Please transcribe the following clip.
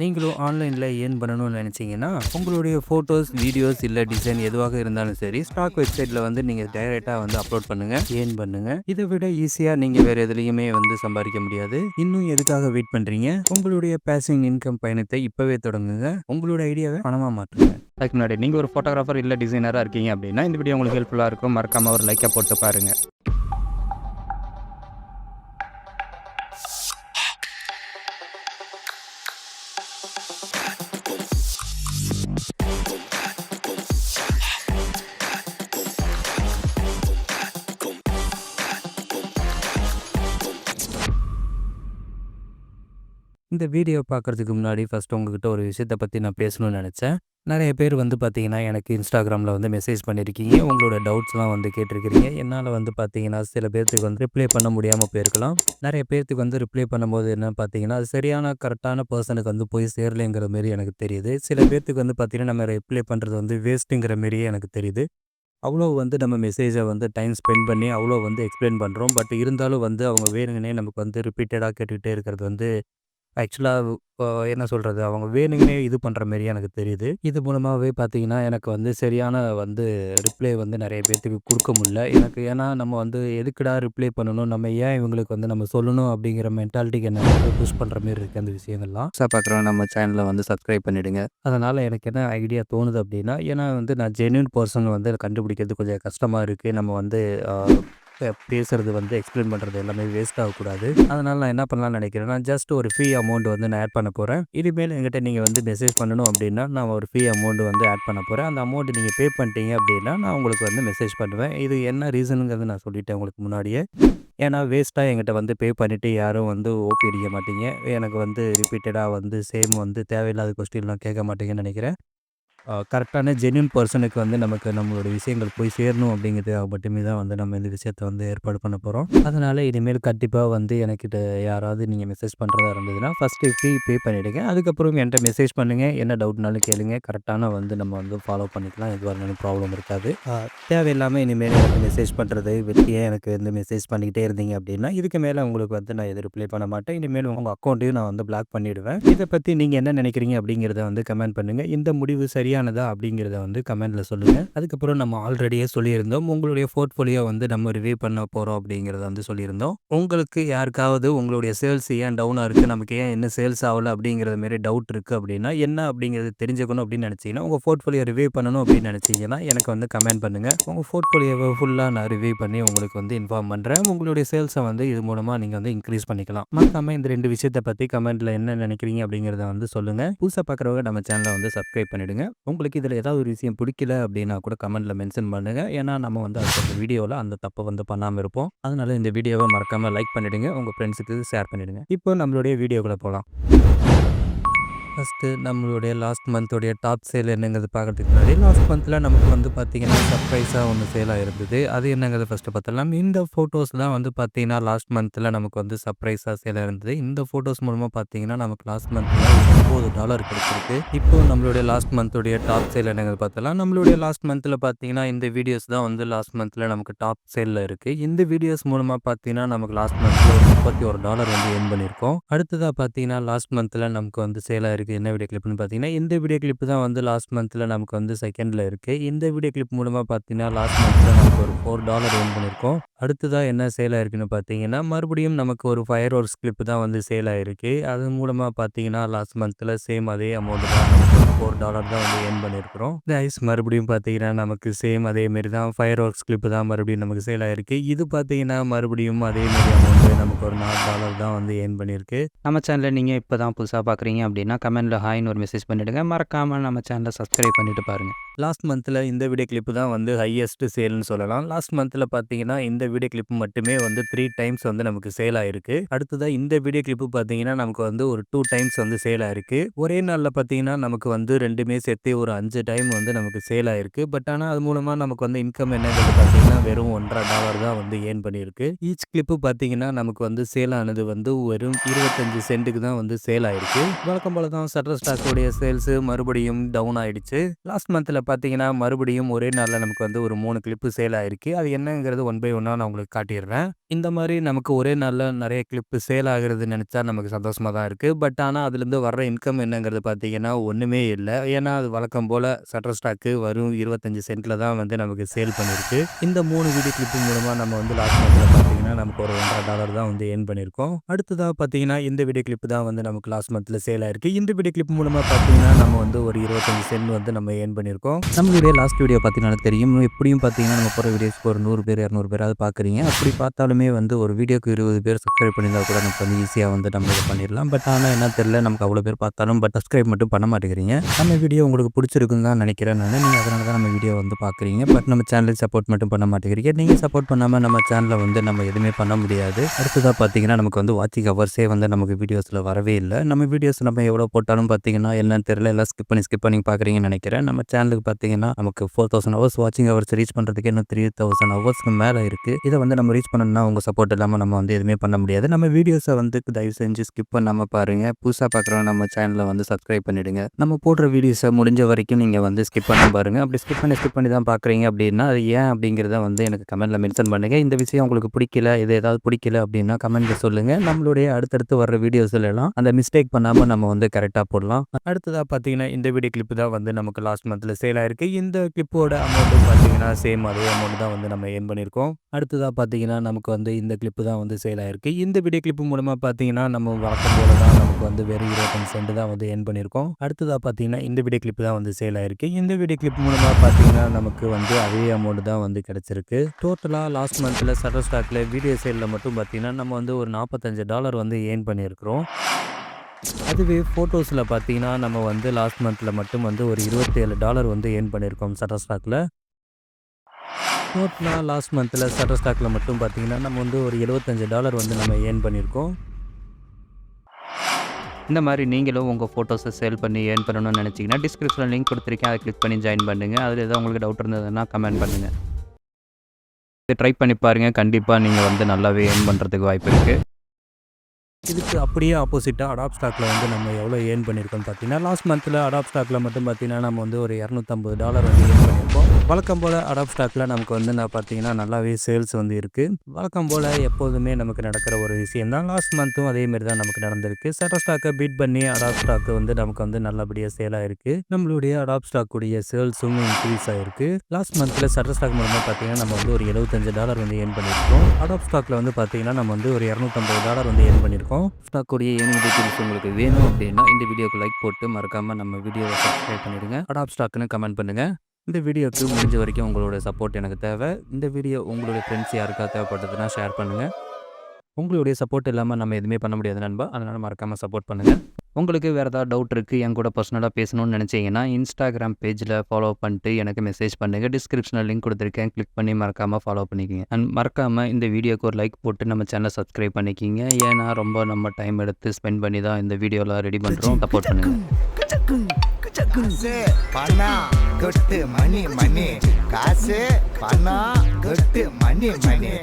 நீங்களும் ஆன்லைனில் ஏன் பண்ணணும்னு நினச்சிங்கன்னா உங்களுடைய ஃபோட்டோஸ் வீடியோஸ் இல்லை டிசைன் எதுவாக இருந்தாலும் சரி ஸ்டாக் வெப்சைட்டில் வந்து நீங்கள் டைரெக்டாக வந்து அப்லோட் பண்ணுங்கள் ஏர்ன் பண்ணுங்கள் இதை விட ஈஸியாக நீங்கள் வேறு எதுலேயுமே வந்து சம்பாதிக்க முடியாது. இன்னும் எதுக்காக வெயிட் பண்ணுறீங்க உங்களுடைய பேசிங் இன்கம் பயணத்தை இப்போவே தொடங்குங்க. உங்களோட ஐடியாவை பணமாக மாற்றுங்க. அதுக்கு முன்னாடி நீங்கள் ஒரு ஃபோட்டோகிராஃபர் இல்லை டிசைனராக இருக்கீங்க அப்படின்னா இந்த வீடியோ உங்களுக்கு ஹெல்ப்ஃபுல்லாக இருக்கும். மறக்காமல் ஒரு லைக்கை போட்டு பாருங்கள் இந்த வீடியோ பார்க்குறதுக்கு முன்னாடி ஃபஸ்ட் உங்ககிட்ட ஒரு விஷயத்தை பற்றி நான் பேசணும்னு நினச்சேன். நிறைய பேர் வந்து பார்த்தீங்கன்னா எனக்கு இன்ஸ்டாகிராமில் வந்து மெசேஜ் பண்ணியிருக்கீங்க உங்களோட டவுட்ஸ்லாம் வந்து கேட்டிருக்கிறீங்க. என்னால் வந்து பார்த்தீங்கன்னா சில பேர்த்துக்கு வந்து ரிப்ளை பண்ண முடியாமல் போயிருக்கலாம். நிறைய பேர்த்துக்கு வந்து ரிப்ளை பண்ணும்போது என்ன பார்த்தீங்கன்னா அது சரியான கரெக்டான பர்சனுக்கு வந்து போய் சேரலைங்கிற மாரி எனக்கு தெரியுது. சில பேர்த்துக்கு வந்து பார்த்தீங்கன்னா நம்ம ரிப்ளை பண்ணுறது வந்து வேஸ்ட்டுங்கிற மாரியே எனக்கு தெரியுது. அவ்வளோ வந்து நம்ம மெசேஜை வந்து டைம் ஸ்பெண்ட் பண்ணி அவ்வளோ வந்து எக்ஸ்பிளைன் பண்ணுறோம் பட் இருந்தாலும் வந்து அவங்க வேணுங்கன்னே நமக்கு வந்து ரிப்பீட்டடாக கேட்டுக்கிட்டே இருக்கிறது வந்து ஆக்சுவலாக இப்போ என்ன சொல்கிறது அவங்க வேணுங்கனே இது பண்ணுற மாரி எனக்கு தெரியுது. இது மூலமாகவே பார்த்தீங்கன்னா எனக்கு வந்து சரியான வந்து ரிப்ளை வந்து நிறைய பேர்த்துக்கு கொடுக்க முடியல. எனக்கு ஏன்னா நம்ம வந்து எதுக்குடா ரிப்ளை பண்ணணும்? நம்ம ஏன் இவங்களுக்கு வந்து நம்ம சொல்லணும் அப்படிங்கிற மென்டாலிட்டிக்கு என்ன புஷ் பண்ணுற மாரி இருக்குது அந்த விஷயங்கள்லாம். சார் பார்க்குறோம் நம்ம சேனலை வந்து சப்ஸ்கிரைப் பண்ணிவிடுங்க அதனால் எனக்கு என்ன ஐடியா தோணுது அப்படின்னா ஏன்னா வந்து நான் ஜென்யூன் பர்சன் வந்து கண்டுபிடிக்கிறது கொஞ்சம் கஷ்டமாக இருக்குது நம்ம வந்து பேசுறது வந்து எக்ஸ்பிளைன் பண்ணுறது எல்லாமே வேஸ்ட் ஆகக்கூடாது. அதனால் நான் என்ன பண்ணலாம்னு நினைக்கிறேன்னா ஜஸ்ட் ஒரு ஃப்ரீ அமௌண்ட் வந்து நான் ஆட் பண்ண போகிறேன் இனிமேல் எங்கிட்ட நீங்கள் வந்து மெசேஜ் பண்ணணும் அப்படின்னா நான் ஒரு ஃப்ரீ அமௌண்ட் வந்து ஆட் பண்ண போகிறேன் அந்த அமௌண்ட் நீங்கள் பே பண்ணிட்டீங்க அப்படின்னா நான் உங்களுக்கு வந்து மெசேஜ் பண்ணுவேன். இது என்ன ரீசனுங்கிறது நான் சொல்லிட்டேன் உங்களுக்கு முன்னாடியே. ஏன்னா வேஸ்ட்டாக எங்கிட்ட வந்து பே பண்ணிவிட்டு யாரும் வந்து ஓபி அடிக்க மாட்டீங்க. எனக்கு வந்து ரிப்பீட்டடாக வந்து சேம் வந்து தேவையில்லாத கொஸ்டின்லாம் கேட்க மாட்டீங்கன்னு நினைக்கிறேன். கரெக்டான ஜென்யூன் பர்சனுக்கு வந்து நமக்கு நம்மளோட விஷயங்கள் போய் சேரணும் அப்படிங்கிறதுக்காக மட்டுமே தான் வந்து நம்ம இந்த விஷயத்த வந்து ஏற்பாடு பண்ண போகிறோம் அதனால் இனிமேல் கண்டிப்பாக வந்து எனக்கிட்ட யாராவது நீங்கள் மெசேஜ் பண்ணுறதா இருந்ததுன்னா ஃபஸ்ட்டு ஃபீ பே பண்ணிவிடுங்க அதுக்கப்புறம் என்கிட்ட மெசேஜ் பண்ணுங்கள் என்ன டவுட்னாலும் கேளுங்க. கரெக்டான வந்து நம்ம வந்து ஃபாலோ பண்ணிக்கலாம். எதுவாக இருந்தாலும் ப்ராப்ளம் இருக்காது. தேவையில்லாமல் இனிமேல் எனக்கு மெசேஜ் பண்ணுறது வெட்டியே எனக்கு வந்து மெசேஜ் பண்ணிக்கிட்டே இருந்தீங்க அப்படின்னா இதுக்கு மேலே உங்களுக்கு வந்து நான் எது ரிப்ளை பண்ண மாட்டேன். இனிமேல் உங்கள் அக்கௌண்ட்டையும் நான் வந்து பிளாக் பண்ணிவிடுவேன் இதை பற்றி நீங்கள் என்ன நினைக்கிறீங்க அப்படிங்கிறத வந்து கமெண்ட் பண்ணுங்கள் இந்த முடிவு சரியானதா அப்படிங்கிறத வந்து கமெண்ட்டில் சொல்லுங்கள் அதுக்கப்புறம் நம்ம ஆல்ரெடியே சொல்லியிருந்தோம். உங்களுடைய போர்ட்ஃபோலியோ வந்து நம்ம ரிவ்யூ பண்ண போகிறோம் அப்படிங்கிறத வந்து சொல்லியிருந்தோம். உங்களுக்கு யாருக்காவது உங்களுடைய சேல்ஸ் ஏன் டவுனாக இருக்குது நமக்கு ஏன் என்ன சேல்ஸ் ஆகல அப்படிங்கிறது மாரி டவுட் இருக்குது அப்படின்னா என்ன அப்படிங்கிறது தெரிஞ்சுக்கணும் அப்படின்னு நினச்சிங்கன்னா உங்கள் போர்ட்ஃபோலியோ ரிவ்யூ பண்ணணும் அப்படின்னு நினச்சிங்கன்னா எனக்கு வந்து கமெண்ட் பண்ணுங்கள் உங்கள் போர்ட்ஃபோலியோவை ஃபுல்லாக நான் ரிவ்யூ பண்ணி உங்களுக்கு வந்து இன்ஃபார்ம் பண்ணுறேன் உங்களுடைய சேல்ஸை வந்து இது மூலமாக நீங்கள் வந்து இன்க்ரீஸ் பண்ணிக்கலாம். மறக்காமல் இந்த ரெண்டு விஷயத்தை பற்றி கமெண்ட்டில் என்ன நினைக்கிறீங்க அப்படிங்கிறத வந்து சொல்லுங்கள் புதுசாக பார்க்குறவங்க நம்ம சேனலை வந்து சப்ஸ்கிரைப் பண்ணிவிடுங்க உங்களுக்கு இதில் ஏதாவது ஒரு விஷயம் பிடிக்கல அப்படின்னா கூட கமெண்ட்டில் மென்ஷன் பண்ணுங்கள் ஏன்னா நம்ம வந்து அடுத்த வீடியோவில் அந்த தப்பை வந்து பண்ணாமல் இருப்போம். அதனால் இந்த வீடியோவை மறக்காமல் லைக் பண்ணிவிடுங்க உங்கள் ஃப்ரெண்ட்ஸுக்கு ஷேர் பண்ணிவிடுங்க இப்போ நம்மளுடைய வீடியோக்குள்ளே போகலாம் ஃபஸ்ட்டு நம்மளுடைய லாஸ்ட் மந்தோடைய டாப் சேல் என்னங்கிறது பார்க்கறதுக்கு முன்னாடி லாஸ்ட் மந்தில் நமக்கு வந்து பார்த்தீங்கன்னா சர்ப்ரைஸாக ஒன்று சேலாக இருந்தது. அது என்னங்கிறது ஃபஸ்ட்டு பார்த்தலாம் இந்த ஃபோட்டோஸ் தான் வந்து பார்த்தீங்கன்னா லாஸ்ட் மந்தில் நமக்கு வந்து சர்ப்ரைஸாக சேலாக இருந்தது. இந்த ஃபோட்டோஸ் மூலமாக பார்த்தீங்கன்னா நமக்கு லாஸ்ட் மந்தில் ஒம்பது டாலர் கிடைச்சிருக்கு. இப்போ நம்மளுடைய லாஸ்ட் மந்தோடைய டாப் சேல் என்னங்கிறது பார்த்தலாம் நம்மளுடைய லாஸ்ட் மந்தில் பார்த்தீங்கன்னா இந்த வீடியோஸ் தான் வந்து லாஸ்ட் மந்தில் நமக்கு டாப் சேலில் இருக்குது இந்த வீடியோஸ் மூலமாக பார்த்தீங்கன்னா நமக்கு லாஸ்ட் மந்தில் முப்பத்தி ஒரு டாலர் வந்து ஏர்ன் பண்ணியிருக்கோம். அடுத்ததாக பார்த்தீங்கன்னா லாஸ்ட் மந்தில் நமக்கு வந்து சேலாக இருக்குது என்ன வீடியோ கிளிப்னு பார்த்தீங்கன்னா இந்த வீடியோ கிளிப் தான் வந்து லாஸ்ட் மந்தில் நமக்கு வந்து செகண்டில் இருக்குது இந்த வீடியோ கிளிப் மூலமாக பார்த்தீங்கன்னா லாஸ்ட் மந்தில் நமக்கு ஒரு ஃபோர் டாலர் ஏர்ன் பண்ணியிருக்கோம் அடுத்ததாக என்ன சேல் ஆயிருக்குன்னு பார்த்தீங்கன்னா மறுபடியும் நமக்கு ஒரு ஃபயர் ஒர்க்ஸ் கிளிப் தான் வந்து சேல் ஆகிருக்கு அது மூலமாக பார்த்தீங்கன்னா லாஸ்ட் மந்தில் சேம் அதே அமௌண்ட் தான் ஃபோர் டாலர் தான் வந்து ஏர்ன் பண்ணியிருக்கிறோம் ஐஸ் மறுபடியும் பார்த்தீங்கன்னா நமக்கு சேம் அதேமாரி தான் ஃபயர் ஒர்க்ஸ் கிளிப்பு தான் மறுபடியும் நமக்கு சேல் ஆகிருக்கு இது பார்த்தீங்கன்னா மறுபடியும் அதே அமௌண்ட்டு நமக்கு ஒரு நாலு டாலர் தான் வந்து ஏர்ன் பண்ணியிருக்கு நம்ம சேனலில் நீங்கள் இப்போ தான் புதுசாக பார்க்குறீங்க அப்படின்னா கமெண்ட்டில் ஹாய்னு ஒரு மெசேஜ் பண்ணிவிடுங்க மறக்காமல் நம்ம சேனலை சப்ஸ்கிரைப் பண்ணிட்டு பாருங்கள் லாஸ்ட் மந்தில் இந்த வீடியோ கிளிப்பு தான் வந்து ஹையஸ்ட் சேல்னு சொல்லலாம். லாஸ்ட் மந்தில் பார்த்தீங்கன்னா இந்த வீடியோ கிளிப் மட்டுமே வந்து த்ரீ டைம்ஸ் வந்து நமக்கு சேல் ஆயிருக்கு. அடுத்ததாக இந்த வீடியோ கிளிப்பு பார்த்தீங்கன்னா நமக்கு வந்து ஒரு டூ டைம்ஸ் வந்து சேல் ஆயிருக்கு. ஒரே நாளில் பார்த்தீங்கன்னா நமக்கு வந்து ரெண்டுமே சேர்த்து ஒரு அஞ்சு டைம் வந்து நமக்கு சேல் ஆயிருக்கு. பட் ஆனால் அது மூலமாக நமக்கு வந்து இன்கம் என்னங்கிறது பார்த்தீங்கன்னா வெறும் ஒன்றரை டாலர் தான் வந்து ஏர்ன் பண்ணியிருக்கு. ஈச் கிளிப்பு பார்த்தீங்கன்னா நமக்கு வந்து சேல் ஆனது வந்து வெறும் இருபத்தஞ்சு சென்ட்டுக்கு தான் வந்து சேல் ஆயிருக்கு. வழக்கம் போல தான் சட்டர் ஸ்டாக்கோடைய சேல்ஸ் மறுபடியும் டவுன் ஆயிடுச்சு. லாஸ்ட் மந்தில் பார்த்தீங்கன்னா, மறுபடியும் ஒரே நாளில் நமக்கு வந்து ஒரு மூணு கிளிப்பு சேல் ஆகிருக்கு அது என்னங்கிறது ஒன் பை ஒன்னாக நான் உங்களுக்கு காட்டிடுறேன் இந்த மாதிரி நமக்கு ஒரே நாளில் நிறைய கிளிப்பு சேல் ஆகுறது நினச்சா நமக்கு சந்தோஷமாக தான் இருக்குது பட் ஆனால் அதுலேருந்து வர்ற இன்கம் என்னங்கிறது பார்த்தீங்கன்னா, ஒன்றுமே இல்லை ஏன்னா அது வழக்கம் போல் சட்டர் ஸ்டாக்கு வரும் இருபத்தஞ்சி சென்ட்டில் தான் வந்து நமக்கு சேல் பண்ணியிருக்கு. இந்த மூணு வீடியோ கிளிப்பு மூலமாக நம்ம வந்து லாஸ்ட் மந்தில் பார்த்தீங்கன்னா, நமக்கு ஒரு $1.5 தான் வந்து ஏர்ன் பண்ணியிருக்கோம். அடுத்ததாக பார்த்தீங்கன்னா, இந்த வீடியோ கிளிப்பு தான் வந்து நமக்கு லாஸ்ட் மந்தில் சேல் ஆயிருக்கு. இந்த வீடியோ கிளிப் மூலமாக பார்த்தீங்கன்னா, நம்ம வந்து ஒரு 25 சென்ட் வந்து நம்ம ஏர்ன் பண்ணியிருக்கோம். நம்மளுடைய லாஸ்ட் வீடியோ பார்த்தீங்கன்னா தெரியும். எப்படியும் பார்த்தீங்கன்னா, நம்ம போகிற வீடியோஸ்க்கு ஒரு நூறு பேர், 200 பேராவது பார்க்குறீங்க. அப்படி பார்த்தாலுமே வந்து ஒரு வீடியோக்கு 20 பேர் சப்ஸ்கிரைப் பண்ணியிருந்தால் கூட நமக்கு வந்து ஈஸியாக வந்து நம்ம இதை பண்ணிடலாம். பட் ஆனால் என்ன தெரியல, நமக்கு அவ்வளோ பேர் பார்த்தாலும் பட் சப்ஸ்கிரைப் மட்டும் பண்ண மாட்டேங்கிறீங்க. நம்ம வீடியோ உங்களுக்கு பிடிச்சிருக்குன்னு தான் நினைக்கிறேன் நீங்கள் நீங்க அதனால தான் நம்ம வீடியோ வந்து பார்க்குறீங்க. பட் நம்ம சேனலுக்கு சப்போர்ட் மட்டும் பண்ண மாட்டேங்கிறீங்க. நீங்கள் சப்போர்ட் பண்ணாமல் நம்ம சேனலில் வந்து நம்ம எதுவுமே பண்ண முடியாது. அடுத்ததாக பார்த்தீங்கன்னா, நமக்கு வந்து வாட்சிங் ஹவர்ஸே வந்து நமக்கு வீடியோஸில் வரவே இல்லை நம்ம வீடியோஸ் நம்ம எவ்வளோ போட்டாலும் பார்த்தீங்கன்னா, என்னன்னு தெரியல எல்லாம் ஸ்கிப் பண்ணி ஸ்கிப் பண்ணி பார்க்குறீங்கன்னு நினைக்கிறேன் நம்ம சேனலுக்கு பார்த்தீங்கன்னா, நமக்கு 4000 ஹவர்ஸ் வாட்சிங் ஹவர்ஸ் ரீச் பண்ணுறதுக்கு இன்னும் 3000 ஹவர்ஸ்க்கு மேலே இருக்குது இதை வந்து நம்ம ரீச் பண்ணணும்னா உங்கள் சப்போர்ட் இல்லாமல் நம்ம வந்து எதுவுமே பண்ண முடியாது. நம்ம வீடியோஸை வந்து தயவு செஞ்சு ஸ்கிப் பண்ணாம பாருங்கள் புதுசாக பார்க்குறவங்க நம்ம சேனலை வந்து சப்ஸ்கிரைப் பண்ணிடுங்க. நம்ம போடுற வீடியோஸை முடிஞ்ச வரைக்கும் நீங்கள் வந்து ஸ்கிப் பண்ண பாருங்க. அப்படி ஸ்கிப் பண்ணி ஸ்கிப் பண்ணி தான் பார்க்குறீங்க அப்படின்னா, அது ஏன் அப்படிங்கிறத வந்து எனக்கு கமெண்ட்டில் மென்ஷன் பண்ணுங்கள் இந்த விஷயம் உங்களுக்கு பிடிக்கல, இது ஏதாவது பிடிக்கல அப்படின்னா கமெண்ட்டில் சொல்லுங்கள் நம்மளுடைய அடுத்தடுத்து வர்ற வீடியோஸில் எல்லாம் அந்த மிஸ்டேக் பண்ணாமல் நம்ம வந்து கரெக்டாக போடலாம். அடுத்ததாக பார்த்தீங்கன்னா, இந்த வீடியோ கிளிப் தான் வந்து நமக்கு லாஸ்ட் மந்தில் சேல் ஆயிருக்கு. இந்த கிளிப்போட அமௌண்ட்டும் பார்த்தீங்கன்னா, சேம் அதே அமௌண்ட் தான் வந்து நம்ம ஏன் பண்ணியிருக்கோம். அடுத்ததாக பார்த்தீங்கன்னா, நமக்கு வந்து இந்த கிளிப்பு தான் வந்து சேல் ஆயிருக்கு. இந்த வீடியோ கிளிப் மூலமாக பார்த்தீங்கன்னா, நம்ம வழக்கம் போல தான் நமக்கு வந்து வெறும் 25 சென்ட் தான் வந்து ஏன் பண்ணியிருக்கோம். அடுத்ததாக பார்த்தீங்கன்னா, இந்த வீடியோ கிளிப் தான் வந்து சேல் ஆயிருக்கு. இந்த வீடியோ கிளிப் மூலமாக பார்த்தீங்கன்னா, நமக்கு வந்து அதே அமௌண்ட் தான் வந்து கிடச்சிருக்கு டோட்டலாக லாஸ்ட் மந்த்தில் சட்டர் ஸ்டாக்கில் வீடியோ சேலில் மட்டும் பார்த்தீங்கன்னா, நம்ம வந்து ஒரு $45 வந்து ஏன் பண்ணியிருக்கிறோம். அதுவே ஃபோட்டோஸில் பார்த்தீங்கன்னா, நம்ம வந்து லாஸ்ட் மந்தில் மட்டும் வந்து ஒரு $27 வந்து ஏர்ன் பண்ணியிருக்கோம் ஷட்டர் ஸ்டாக்கில் நோட்னா லாஸ்ட் மந்தில் சட்டர் ஸ்டாக்கில் மட்டும் பார்த்தீங்கன்னா, நம்ம வந்து ஒரு $75 வந்து நம்ம ஏர்ன் பண்ணியிருக்கோம். இந்த மாதிரி நீங்களும் உங்கள் ஃபோட்டோஸை சேல் பண்ணி ஏர்ன் பண்ணணும்னு நினச்சிங்கன்னா டிஸ்கிரிப்ஷனில் லிங்க் கொடுத்துருக்கேன். அதை கிளிக் பண்ணி ஜாயின் பண்ணுங்கள் அதில் ஏதாவது உங்களுக்கு டவுட் இருந்ததுன்னா கமெண்ட் பண்ணுங்கள் இதை ட்ரை பண்ணி பாருங்கள் கண்டிப்பாக நீங்கள் வந்து நல்லாவே ஏர்ன் பண்ணுறதுக்கு வாய்ப்பு இருக்குது இதுக்கு அப்படியே ஆப்போசிட்டாக அடாப் ஸ்டாக்கில் வந்து நம்ம எவ்வளோ ஏர்ன் பண்ணியிருக்கோம்னு பார்த்தீங்கன்னா, லாஸ்ட் மந்த்தில் அடாப் ஸ்டாக்கில் மட்டும் பார்த்தீங்கன்னா, நம்ம வந்து ஒரு $250 வந்து ஏர்ன் பண்ணியிருக்கோம். வழக்கம் போல் அடாப் ஸ்டாக்கில் நமக்கு வந்து நான் பார்த்தீங்கன்னா, நல்லாவே சேல்ஸ் வந்து இருக்குது வழக்கம் போல் எப்போதுமே நமக்கு நடக்கிற ஒரு விஷயம் தான். லாஸ்ட் மந்த்தும் அதேமாரி தான் நமக்கு நடந்திருக்கு. ஸ்டாக்கை பீட் பண்ணி அடாப் ஸ்டாக்கு வந்து நமக்கு வந்து நல்லபடியாக சேலாக இருக்குது நம்மளுடைய அடாப் ஸ்டாக்குடைய சேல்ஸும் இன்க்ரீஸ் ஆகிருக்கு லாஸ்ட் மந்தில் சட்ட ஸ்டாக் மூலமாக பார்த்தீங்கன்னா, நம்ம வந்து ஒரு $75 வந்து ஏர்ன் பண்ணியிருக்கோம். அடாப் ஸ்டாக்கில் வந்து பார்த்தீங்கன்னா, நம்ம வந்து ஒரு $250 வந்து ஏர்ன் பண்ணியிருக்கோம். ஸ்டாக் உடைய ஏர்னிங் டீட்டெயில்ஸ் உங்களுக்கு வேணும் அப்படின்னா, இந்த வீடியோக்கு லைக் போட்டு மறக்காம நம்ம வீடியோவை சப்ஸ்கிரைப் பண்ணிடுங்க. அடாப்ஸ்டாக்ன்னு கமெண்ட் பண்ணுங்க. இந்த வீடியோக்கு முடிஞ்ச வரைக்கும் உங்களோட சப்போர்ட் எனக்கு தேவை. இந்த வீடியோ உங்களுடைய ஃப்ரெண்ட்ஸ் யாருக்கா தேவைப்பட்டதுன்னா ஷேர் பண்ணுங்கள் உங்களுடைய சப்போர்ட் இல்லாமல் நம்ம எதுவுமே பண்ண முடியாது நண்பா. அதனால் மறக்காமல் சப்போர்ட் பண்ணுங்கள் உங்களுக்கு வேறு ஏதாவது டவுட் இருக்குது என் கூட பர்சனலாக பேசணும்னு நினச்சிங்கன்னா இன்ஸ்டாகிராம் பேஜில் ஃபாலோ பண்ணிட்டு எனக்கு மெசேஜ் பண்ணுங்கள் டிஸ்கிரிப்ஷனில் லிங்க் கொடுத்துருக்கேன். கிளிக் பண்ணி மறக்காமல் ஃபாலோ பண்ணிக்கிங்க. அண்ட் மறக்காம இந்த வீடியோக்கு ஒரு லைக் போட்டு நம்ம சேனல சப்ஸ்கிரைப் பண்ணிக்கங்க. ஏன்னா ரொம்ப நம்ம டைம் எடுத்து ஸ்பெண்ட் பண்ணி தான் இந்த வீடியோலாம் ரெடி பண்ணுறோம் சப்போர்ட் பண்ணுங்க. மணி மணி. காசு பணம் மணி மணி.